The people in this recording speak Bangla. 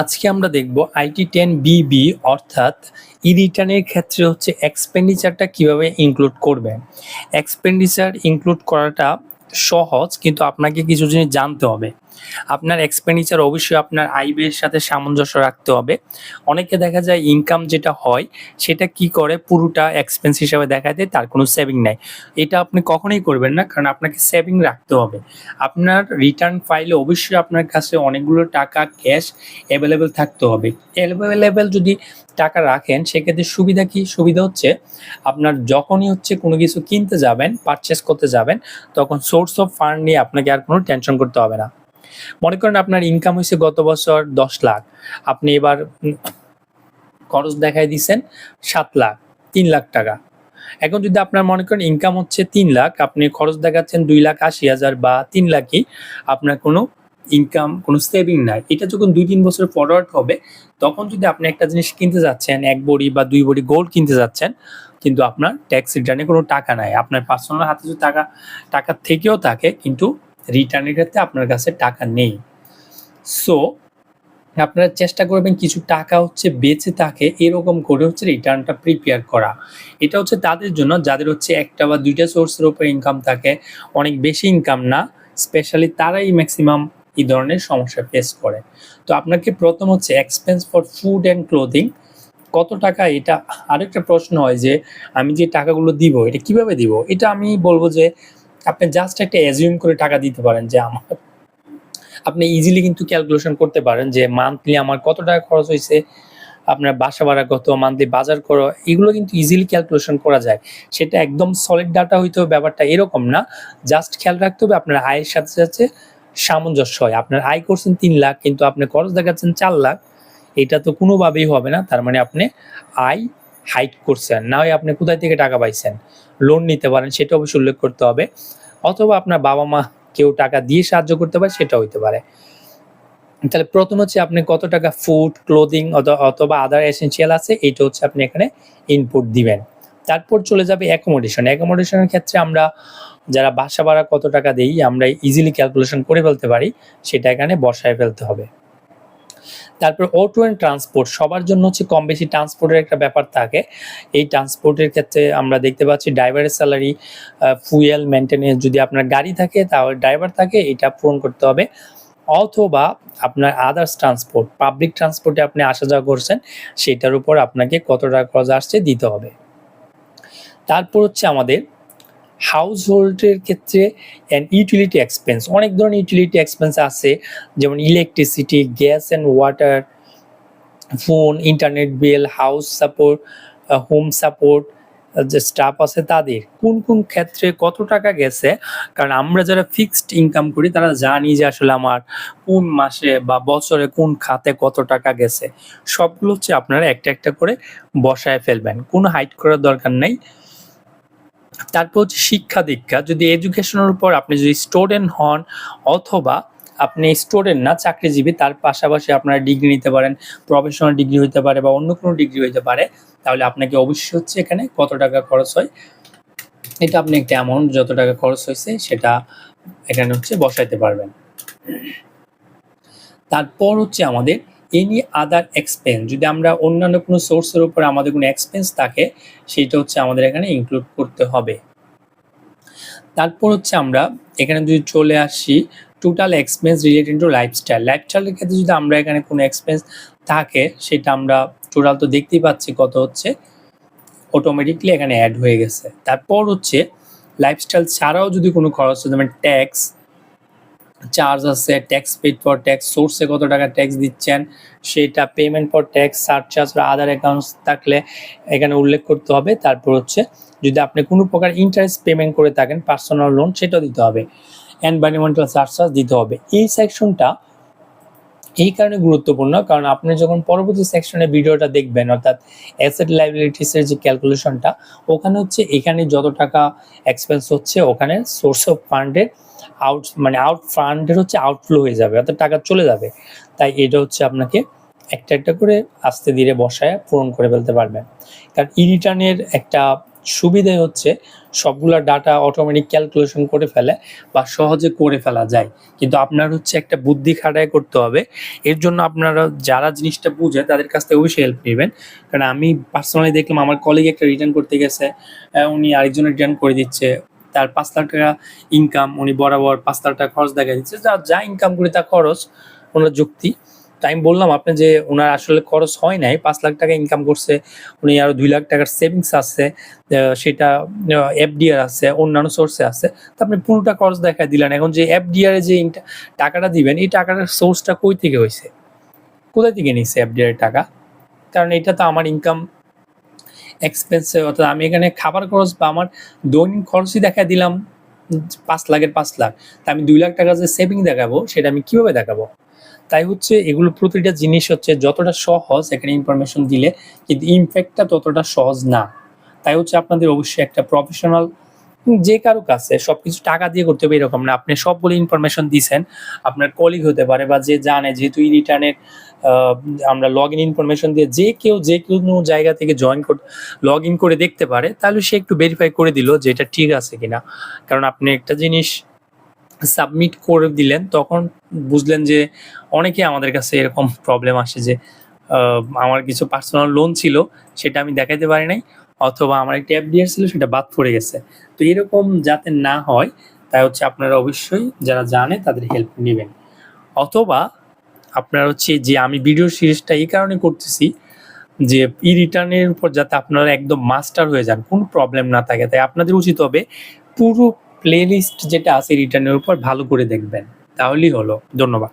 আজকে আমরা দেখব আইটি টেন বিবি, অর্থাৎ ই রিটার্নের ক্ষেত্রে হচ্ছে এক্সপেন্ডিচারটা কীভাবে ইনক্লুড করবে। এক্সপেন্ডিচার ইনক্লুড করাটা সহজ, কিন্তু আপনাকে কিছু জিনিস জানতে হবে। আপনার এক্সপেন্ডিচার অবশ্যই আপনার আয় ব্যয়ের সাথে সামঞ্জস্য রাখতে হবে। অনেকে দেখা যায় ইনকাম যেটা হয়, সেটা কি করে? পুরোটা এক্সপেন্স হিসাবে দেখায় দেয়, তার কোনো সেভিং নাই। এটা আপনি কখনোই করবেন না, কারণ আপনাকে সেভিং রাখতে হবে। আপনার রিটার্ন ফাইলে অবশ্যই আপনার কাছে অনেকগুলো টাকা ক্যাশ অ্যাভেলেবেল থাকতে হবে। অ্যাভেলেবেল যদি টাকা রাখেন, সেক্ষেত্রে সুবিধা কি? সুবিধা হচ্ছে, আপনার যখনই হচ্ছে কোনো কিছু কিনতে যাবেন পারচেস করতে যাবেন, তখন সোর্স অফ ফান্ড নিয়ে আপনাকে আর কোনো টেনশন করতে হবে না। মনে করেন আপনার ইনকাম হয়েছে গত বছর দশ লাখ। আপনি এবার খরচ দেখাই দিচ্ছেন সাত লাখ, তিন লাখ টাকা। এখন যদি আপনার মনে করেন ইনকাম হচ্ছে তিন লাখ, আপনি খরচ দেখাচ্ছেন দুই লাখ আশি হাজার বা তিন লাখই, আপনার কোনো ইনকাম কোনো সেভিং নাই। এটা যখন দুই তিন বছর ফরওয়ার্ড হবে, তখন যদি আপনি একটা জিনিস কিনতে যাচ্ছেন, এক বড়ি বা দুই বড়ি গোল্ড কিনতে যাচ্ছেন, কিন্তু আপনার ট্যাক্স রিটার্নে কোনো টাকা নাই। আপনার পার্সোনাল হাতে যদি টাকা টাকা থেকেও থাকে, কিন্তু রিটার্নের ক্ষেত্রে আপনার কাছে টাকা নেই। সো আপনারা চেষ্টা করবেন কিছু টাকা হচ্ছে বেঁচে থাকে, এরকম করে হচ্ছে রিটার্নটা প্রিপেয়ার করা। এটা হচ্ছে তাদের জন্য, যাদের হচ্ছে একটা বা দুইটা সোর্সের উপর ইনকাম থাকে, অনেক বেশি ইনকাম না স্পেশালি তারাই ম্যাক্সিমাম এই ধরনের সমস্যা ফেস করে। তো আপনাকে প্রথম হচ্ছে expense for food and clothing কত টাকা? এটা আরেকটা প্রশ্ন হয় যে, আমি যে টাকাগুলো দিব, এটা কীভাবে দিব? এটা আমি বলব যে আপনি জাস্ট একটা অ্যাজিউম করে টাকা দিতে পারেন যে আমার আপনি ইজিলি কিন্তু ক্যালকুলেশন করতে পারেন যে মান্থলি আমার কত টাকা খরচ হয়েছে আপনার বাসা ভাড়া কত মান্থলি বাজার করো, এগুলো কিন্তু ইজিলি ক্যালকুলেশন করা যায়। সেটা একদম সলিড ডাটা হইতে হবে, ব্যাপারটা এরকম না। জাস্ট খেয়াল রাখতে হবে আপনার আয়ের সাথে সাথে সামঞ্জস্য হয়। আপনার আয় করছেন তিন লাখ, কিন্তু আপনি খরচ দেখাচ্ছেন চার লাখ, এটা তো কোনোভাবেই হবে না। তার মানে আপনি আয় হাইট করছেন, না হয় আপনি কোথায় থেকে টাকা পাইছেন লোন নিতে পারেন, সেটা অবশ্যই উল্লেখ করতে হবে। অথবা আপনার বাবা মা কেউ টাকা দিয়ে সাহায্য করতে পারে সেটা হইতে পারে। তাহলে প্রথম হচ্ছে আপনি কত টাকা ফুড ক্লোদিং অথবা আদার এসেন্সিয়াল আছে, এইটা হচ্ছে আপনি এখানে ইনপুট দিবেন। তারপর চলে যাবে অ্যাকোমোডেশন অ্যাকোমোডেশনের ক্ষেত্রে আমরা যারা বাসা ভাড়া কত টাকা দেই, আমরা ইজিলি ক্যালকুলেশন করে ফেলতে পারি, সেটা এখানে বসায় ফেলতে হবে। তারপর অটো অ্যান্ড ট্রান্সপোর্ট সবার জন্য হচ্ছে কম বেশি ট্রান্সপোর্টের একটা ব্যাপার থাকে। এই ট্রান্সপোর্টের ক্ষেত্রে আমরা দেখতে পাচ্ছি ড্রাইভারের স্যালারি ফুয়েল মেনটেনেন্স যদি আপনার গাড়ি থাকে, তাহলে ড্রাইভার থাকে, এটা পূরণ করতে হবে। অথবা আপনার আদার্স ট্রান্সপোর্ট পাবলিক ট্রান্সপোর্টে আপনি আসা যাওয়া করছেন, সেটার উপর আপনাকে কত টাকা খরচ আসছে দিতে হবে। তারপর হচ্ছে আমাদের হাউস হোল্ডের ক্ষেত্রে অ্যান্ড ইউটিলিটি এক্সপেন্স অনেক ধরনের ইউটিলিটি এক্সপেন্স আছে, যেমন electricity gas and water phone internet bill house support home support যে স্টাফ আছে তাদের। কোন কোন ক্ষেত্রে কত টাকা গেছে? কারণ আমরা যারা ফিক্সড ইনকাম করি, তারা জানি যে আসলে আমার কোন মাসে বা বছরে কোন খাতে কত টাকা গেছে। সবগুলো হচ্ছে আপনারা একটা একটা করে বসায় ফেলবেন। কোনো হাইট করার দরকার নেই। তারপর হচ্ছে শিক্ষা দীক্ষা। যদি এডুকেশনের উপর আপনি যদি স্টুডেন্ট হন অথবা আপনি স্টুডেন্ট না, চাকরিজীবী, তার পাশাপাশি আপনারা ডিগ্রি নিতে পারেন প্রফেশনাল ডিগ্রি হতে পারে বা অন্য কোনো ডিগ্রি হতে পারে, তাহলে আপনাকে অবশ্যই হচ্ছে এখানে কত টাকা খরচ হয়? এটা আপনি একটা অ্যামাউন্ট যত টাকা খরচ হয়েছে সেটা এখানে হচ্ছে বসাইতে পারবেন। তারপর হচ্ছে আমাদের এনি আদার এক্সপেন্স যদি আমরা অন্যান্য কোনো সোর্সের উপর আমাদের কোনো এক্সপেন্স থাকে, সেটা হচ্ছে আমাদের এখানে ইনক্লুড করতে হবে। তারপর হচ্ছে আমরা এখানে যদি চলে আসি total expense related to lifestyle লাইফস্টাইলের ক্ষেত্রে যদি আমরা এখানে কোনো এক্সপেন্স থাকে, সেটা আমরা টোটাল তো দেখতেই পাচ্ছি কত হচ্ছে অটোমেটিকলি এখানে অ্যাড হয়ে গেছে। তারপর হচ্ছে লাইফস্টাইল ছাড়াও যদি কোনো খরচ, যেমন ট্যাক্স চার্জ আছে ট্যাক্স পেড ফর ট্যাক্স সোর্সে কত টাকা ট্যাক্স দিচ্ছেন, সেটা পেমেন্ট ফর ট্যাক্স সারচার্জ বা আদার অ্যাকাউন্টস থাকলে এখানে উল্লেখ করতে হবে। তারপর হচ্ছে যদি আপনি কোনো প্রকার ইন্টারেস্ট পেমেন্ট করে থাকেন পার্সোনাল লোন সেটাও দিতে হবে। এনভায়রনমেন্টাল সারচার্জ দিতে হবে। এই সেকশনটা এই কারণে গুরুত্বপূর্ণ, কারণ আপনি যখন পরবর্তী সেকশনে ভিডিওটা দেখবেন, অর্থাৎ অ্যাসেট লাইবিলিটিসের যে ক্যালকুলেশনটা ওখানে হচ্ছে এখানে যত টাকা এক্সপেন্স হচ্ছে, ওখানে সোর্স অফ ফান্ডের আউট মানে আউট ফান্ডের হচ্ছে আউটফ্লো হয়ে যাবে, অর্থাৎ টাকা চলে যাবে। তাই এটা হচ্ছে আপনাকে একটা একটা করে আস্তে ধীরে বসায় পূরণ করে ফেলতে পারবেন কারণ ই রিটার্নের একটা সুবিধা হচ্ছে সবগুলা ডাটা অটোমেটিক ক্যালকুলেশন করে ফেলে বা সহজে করে ফেলা যায়। কিন্তু আপনার হচ্ছে একটা বুদ্ধি খাটায় করতে হবে। এর জন্য আপনারা যারা জিনিসটা বুঝে তাদের কাছ থেকে অবশ্যই হেল্প নেবেন। কারণ আমি পার্সোনালি দেখলাম, আমার কলিগ একটা রিটার্ন করতে গেছে উনি আরেকজনের রিটার্ন করে দিচ্ছে। তার পাঁচ লাখ টাকা ইনকাম উনি বরাবর পাঁচ লাখ টাকা খরচ দেখা দিচ্ছে। যা যা ইনকাম করে তা খরচ, ওনার যুক্তি। তাই আমি বললাম আপনি যে, ওনার আসলে খরচ হয় নাই, পাঁচ লাখ টাকা ইনকাম করছে, উনি আরও দুই লাখ টাকার সেভিংস আছে সেটা এফডিআর আছে, অন্যান্য সোর্সে আছে। তো আপনি পুরোটা খরচ দেখা দিলেন। এখন যে এফডিআর যে টাকাটা দিবেন, এই টাকাটার সোর্সটা কই থেকে হয়েছে? কোথায় থেকে নিচ্ছে এফডিআর টাকা? কারণ এটা তো আমার ইনকাম এক্সপেন্সে অর্থাৎ আমি এখানে খাবার খরচ বা আমার দৈনিক খরচই দেখা দিলাম, পাঁচ লাখের পাঁচ লাখ। তা আমি দুই লাখ টাকা যে সেভিং দেখাবো, সেটা আমি কীভাবে দেখাবো? তাই হচ্ছে এগুলো প্রতিটা জিনিস হচ্ছে যতটা সহজ এখানে ইনফরমেশন দিলে, কিন্তু ইমপ্যাক্টটা ততটা সহজ না। তাই হচ্ছে আপনাদের অবশ্যই একটা প্রফেশনাল যে কারও কাছে সবকিছু টাকা দিয়ে করতে হবে এরকম না। আপনি সবগুলো ইনফরমেশন দিছেন, আপনার কলিগ হতে পারে বা যে জানে, যেহেতু এই রিটার্নের আমরা লগ ইন ইনফরমেশন দিয়ে যে কেউ যে কোনো জায়গা থেকে জয়েন লগ ইন করে দেখতে পারে, তাহলে সে একটু ভেরিফাই করে দিল যে এটা ঠিক আছে কিনা। কারণ আপনি একটা জিনিস সাবমিট করে দিলেন, তখন বুঝলেন যে অনেকে আমাদের কাছে এরকম প্রবলেম আসে যে আমার কিছু পার্সোনাল লোন ছিল, সেটা আমি দেখাইতে পারি নাই, অথবা আমার একটা এফডিআর ছিল, সেটা বাদ পড়ে গেছে। তো এরকম যাতে না হয়, তাই হচ্ছে আপনারা অবশ্যই যারা জানে তাদের হেল্প নেবেন। অথবা আপনার হচ্ছে যে আমি ভিডিও সিরিজটা এই কারণে করতেছি যে ই রিটার্নের উপর যাতে আপনারা একদম মাস্টার হয়ে যান, কোনো প্রবলেম না থাকে। তাই আপনাদের উচিত হবে পুরো প্লেলিস্ট যেটা আছে রিটার্নের উপর ভালো করে দেখবেন। তাহলেই হলো। ধন্যবাদ।